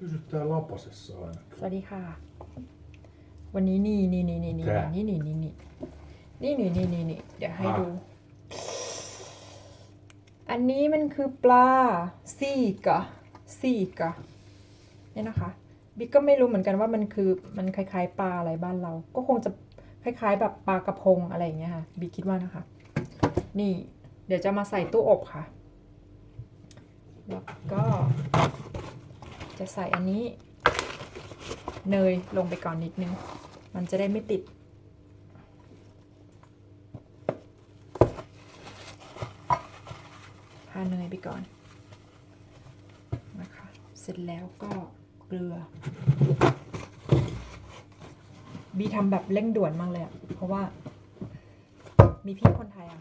Pysytään lapasessa aina. สวัสดีค่ะ วันนี้นี่นี่นี่นี่นี่แกนี่นี่นี่นี่นี่นี่นี่นี่นี่เดี๋ยวให้ดู อันนี้มันคือปลาซีกะซีกะเนี่ยนะคะบิ๊กก็ไม่รู้เหมือนกันว่ามันคือมันคล้ายๆ ปลาอะไรบ้านเรา ก็คงจะคล้ายๆ แบบปลากระพงอะไรอย่างเงี้ยค่ะบิ๊กคิดว่านะคะ นี่ เดี๋ยวจะมาใส่ตู้อบค่ะ แล้วก็ จะใส่อันนี้ เนยลงไปก่อนนิดนึง มันจะได้ไม่ติดทาเนยไปก่อนนะคะ เสร็จแล้วก็เกลือ บีทำแบบเร่งด่วนมากเลยอะเพราะว่า มีพี่คนไทยอะ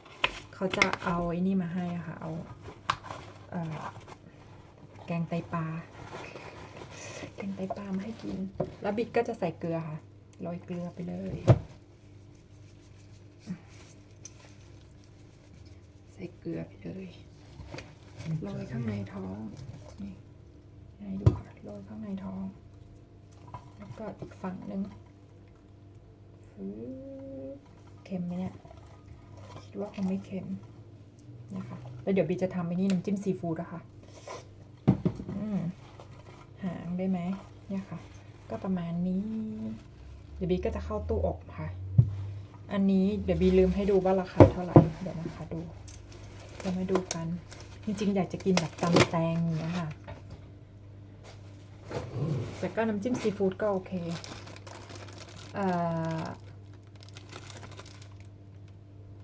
เขาจะเอาไอ้นี่มาให้อะค่ะ เอาแกงไตปลา งไตปลามาให้กิน แล้วบิ๊กก็จะใส่เกลือค่ะโรยเกลือไปเลย ใส่เกลือไปเลยโรยข้างในท้อง นี่ให้ดูค่ะโรยข้างในท้อง แล้วก็อีกฝั่งหนึ่งเค็มไหมเนี่ย คิดว่าคงไม่เค็มนะคะ แล้วเดี๋ยวบีจะทำไอ้นี่น้ำจิ้มซีฟู้ดอะค่ะ หางได้ไหมเนี่ยค่ะ ก็ประมาณนี้เดี๋ยวบีก็จะเข้าตู้อบค่ะ อันนี้เดี๋ยวบีลืมให้ดูว่าราคาเท่าไหร่เดี๋ยวนะคะดูเรามาดูกัน จริงๆ อยากจะกินแบบตำแตงอย่างเงี้ยค่ะแต่ก็น้ำจิ้มซีฟู้ดก็โอเคเอ่อ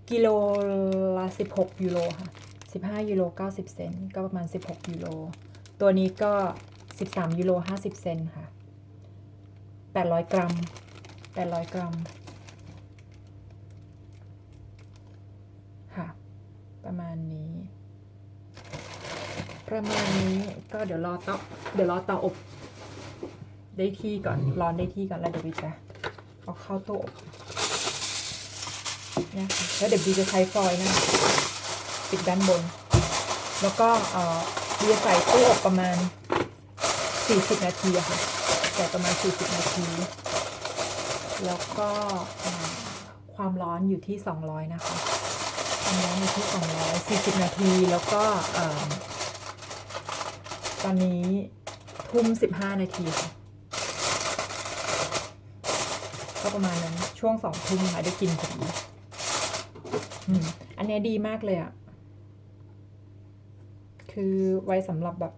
กิโลละ16 ยูโรค่ะ 15 ยูโร 90 เซนก็ประมาณ 16 ยูโร ตัวนี้ก็ 13ยูโร50 เซนค่ะ 800 กรัม 800 กรัม ค่ะ ประมาณนี้ ประมาณนี้ก็เดี๋ยวรอเตาเดี๋ยวรอเตาอบ ได้ที่ก่อน ร้อนได้ที่ก่อนแล้วเดี๋ยวบีจะเอาเข้าตู้อบนี่ค่ะแล้วเดี๋ยวบีจะใช้ฟอยล์นะคะปิดด้านบน แล้วก็เอ่อบีจะใส่ตู้อบประมาณ 40 นาทีอะค่ะใส่ประมาณ 40 นาที แล้วก็ความร้อนอยู่ที่ 200 นะคะความร้อนอยู่ที่ 200 40 นาที แล้วก็ตอนนี้ทุ่ม 15 นาทีค่ะก็ประมาณนั้นช่วงสองทุ่มค่ะได้กินพอดีอันนี้ดีมากเลยอะคือไว้สำหรับแบบ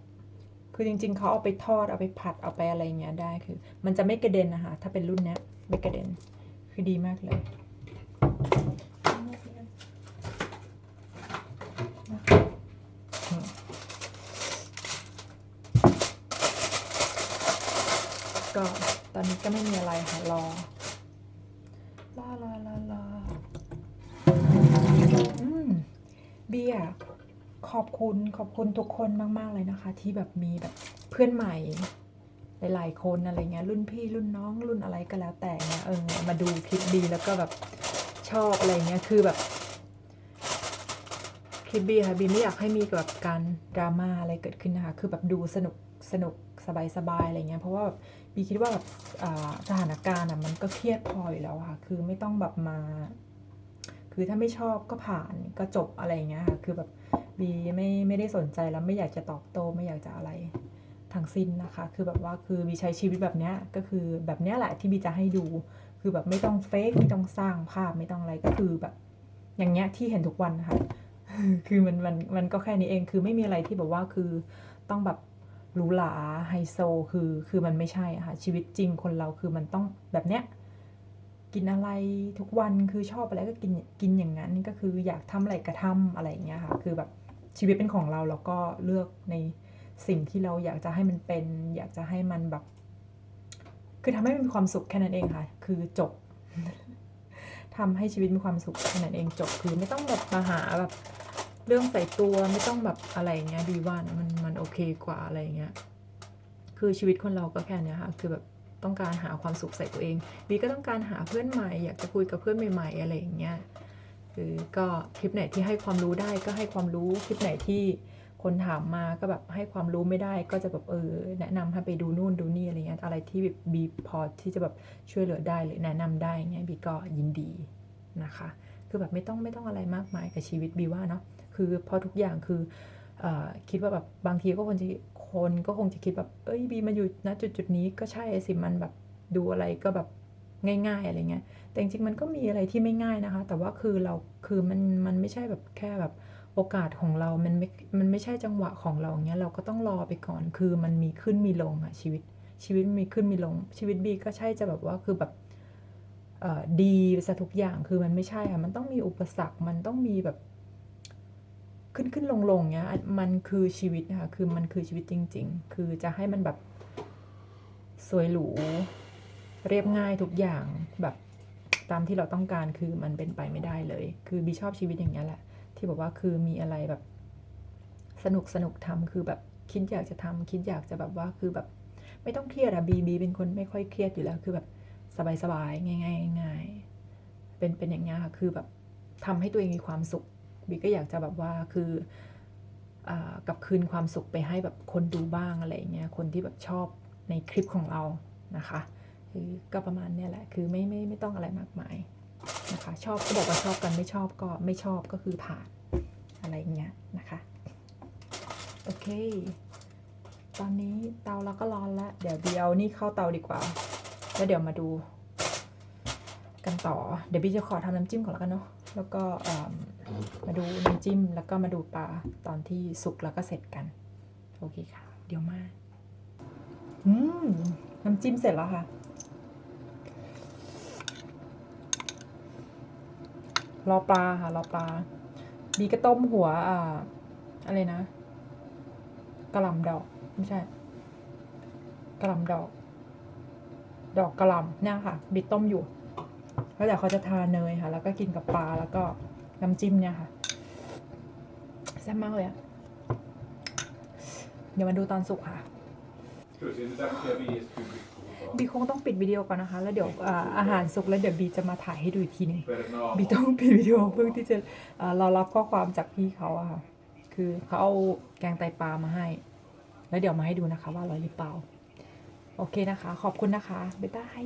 คือจริงๆเขาเอาไปทอดเอาไปผัดเอาไปอะไรอย่างเงี้ยได้คือ มันจะไม่กระเด็นนะคะถ้าเป็นรุ่นเนี้ยไม่กระเด็น คือดีมากเลยอืมก็ตอนนี้ก็ไม่มีอะไรค่ะรอรอรอรอรออืมเบียร์ ขอบคุณขอบคุณทุกคนมาก ๆ เลยนะคะ ที่แบบมีแบบเพื่อนใหม่ หลาย ๆ คนอะไรเงี้ยรุ่นพี่รุ่นน้องรุ่นอะไรก็แล้วแต่เนี่ยเออมาดูคลิปดีแล้วก็แบบชอบอะไรเงี้ยคือแบบคลิปบีค่ะบีไม่อยากให้มีแบบการดราม่าอะไรเกิดขึ้นนะคะคือแบบดูสนุกสนุกสบายสบายๆอะไรเงี้ยเพราะว่าแบบบีคิดว่าแบบสถานการณ์อะมันก็เครียดพออยู่แล้วค่ะ คือไม่ต้องแบบมา คือถ้าไม่ชอบก็ผ่านก็จบอะไรเงี้ยค่ะคือแบบ บีไม่ไม่ได้สนใจแล้วไม่อยากจะตอบโต้ไม่อยากจะอะไรทั้งสิ้นนะคะ คือแบบว่าคือบีใช้ชีวิตแบบเนี้ยก็คือแบบเนี้ยแหละที่บีจะให้ดู คือแบบไม่ต้องเฟกไม่ต้องสร้างภาพไม่ต้องอะไรก็คือแบบ อย่างเงี้ยที่เห็นทุกวันนะคะคือมันมันมันก็แค่นี้เองคือไม่มีอะไรที่แบบว่าคือต้องแบบหรูหราไฮโซคือคือมันไม่ใช่ค่ะชีวิตจริงคนเราคือมันต้องแบบเนี้ยกินอะไรทุกวันคือชอบอะไรก็กินกินอย่างนั้นก็คืออยากทำอะไรก็ทำอะไรอย่างเงี้ยค่ะ คือแบบ ชีวิตเป็นของเราเราก็เลือกในสิ่งที่เราอยากจะให้มันเป็น อยากจะให้มันแบบ คือทำให้มันมีความสุขแค่นั้นเองค่ะ คือจบทำให้ชีวิตมีความสุขแค่นั้นเองจบ คือไม่ต้องแบบมาหาแบบเรื่องใส่ตัวไม่ต้องแบบอะไรอย่างเงี้ยดีว่านะมันมันโอเคกว่าอะไรอย่างเงี้ย คือชีวิตคนเราก็แค่เนี้ยค่ะ คือแบบต้องการหาความสุขใส่ตัวเองบีก็ต้องการหาเพื่อนใหม่ อยากจะคุยกับเพื่อนใหม่ ๆ อะไรอย่างเงี้ย คือก็คลิปไหนที่ให้ความรู้ได้ก็ให้ความรู้คลิปไหนที่คนถามมาก็แบบให้ความรู้ไม่ได้ก็จะแบบเออแนะนำให้ไปดูนู่นดูนี่อะไรเงี้ยอะไรที่แบบบีพอที่จะแบบช่วยเหลือได้หรือแนะนำได้เงี้ยบีก็ยินดีนะคะ คือแบบไม่ต้องไม่ต้องอะไรมากมายกับชีวิตบีว่าเนาะคือพอทุกอย่างคืออคิดว่าแบบบางทีก็คนจะคนก็คงจะคิดแบบเอ้ยบีมาอยู่ณจุดจุดนี้ก็ใช่สิมันแบบดูอะไรก็แบบ ง่าย ๆ อะไรเงี้ย แต่จริงๆมันก็มีอะไรที่ไม่ง่ายนะคะ แต่ว่าคือเราคือมันมันไม่ใช่แบบแค่แบบโอกาสของเรา มันไม่ มันไม่ใช่จังหวะของเราเงี้ย เราก็ต้องรอไปก่อน คือมันมีขึ้นมีลงอะชีวิต ชีวิตมีขึ้นมีลง ชีวิตบีก็ใช่จะแบบว่าคือแบบเอ่อดีซะทุกอย่าง คือมันไม่ใช่อะมันต้องมีอุปสรรค มันต้องมีแบบขึ้นขึ้นลงลงเงี้ย มันคือชีวิตนะคะ คือมันคือชีวิตจริง ๆ คือจะให้มันแบบสวยหรู เรียบง่ายทุกอย่างแบบตามที่เราต้องการคือมันเป็นไปไม่ได้เลย คือบีชอบชีวิตอย่างเงี้ยแหละ ที่บอกว่าคือมีอะไรแบบสนุกสนุกทำคือแบบคิดอยากจะทำคิดอยากจะแบบว่าคือแบบไม่ต้องเครียดอะบีบีเป็นคนไม่ค่อยเครียดอยู่แล้ว คือแบบสบายๆง่ายๆง่ายๆเป็นเป็นอย่างเงี้ยค่ะคือแบบทำให้ตัวเองมีความสุขบีก็อยากจะแบบว่าคืออกับคืนความสุขไปให้แบบคนดูบ้างอะไรเงี้ยคนที่แบบชอบในคลิปของเรานะคะ คือก็ประมาณนี้แหละ คือไม่ไม่ไม่ต้องอะไรมากมายนะคะ ชอบก็บอกว่าชอบกันไม่ชอบก็ไม่ชอบก็คือผ่านอะไรเงี้ยนะคะ โอเค ตอนนี้เตาเราก็ร้อนแล้ว เดี๋ยวเดียวนี่เข้าเตาดีกว่า แล้วเดี๋ยวมาดู กันต่อ เดี๋ยวพี่จะขอทำน้ำจิ้มก่อนแล้วกันเนาะ แล้วก็มมาดูน้ำจิ้มแล้วก็มาดูปลาตอนที่สุกแล้วก็เสร็จกัน โอเคค่ะ เดี๋ยวมา อืม น้ำจิ้มเสร็จแล้วค่ะ รอปลาค่ะรอปลาบีก็ต้มหัวอ่าอะไรนะกระหล่ำดอกไม่ใช่กระหล่ำดอก ดอกกระหล่ำเนี่ยค่ะ บีต้มอยู่แล้วเดี๋ยวเขาจะทาเนยค่ะ แล้วก็กินกับปลาแล้วก็น้ำจิ้มเนี่ยค่ะแซ่บมากเลยอะเดี๋ยวมาดูตอนสุกค่ะ Ska vi se, det där ska vi ge stugbyxor บีคงต้องปิดวิดีโอก่อนนะคะ แล้วเดี๋ยวอ่าอาหารสุกแล้วเดี๋ยวบีจะมาถ่ายให้ดูอีกทีหนึง För ett nav. บีต้องปิดวิดีโอเพื่อที่จะเอ่อรอรับข้อความจากพี่เขาอะค่ะ คือเขาเอาแกงไตปลามาให้ แล้วเดี๋ยวมาให้ดูนะคะว่าอร่อยหรือเปล่า โอเคนะคะ ขอบคุณนะคะ บ๊ายบาย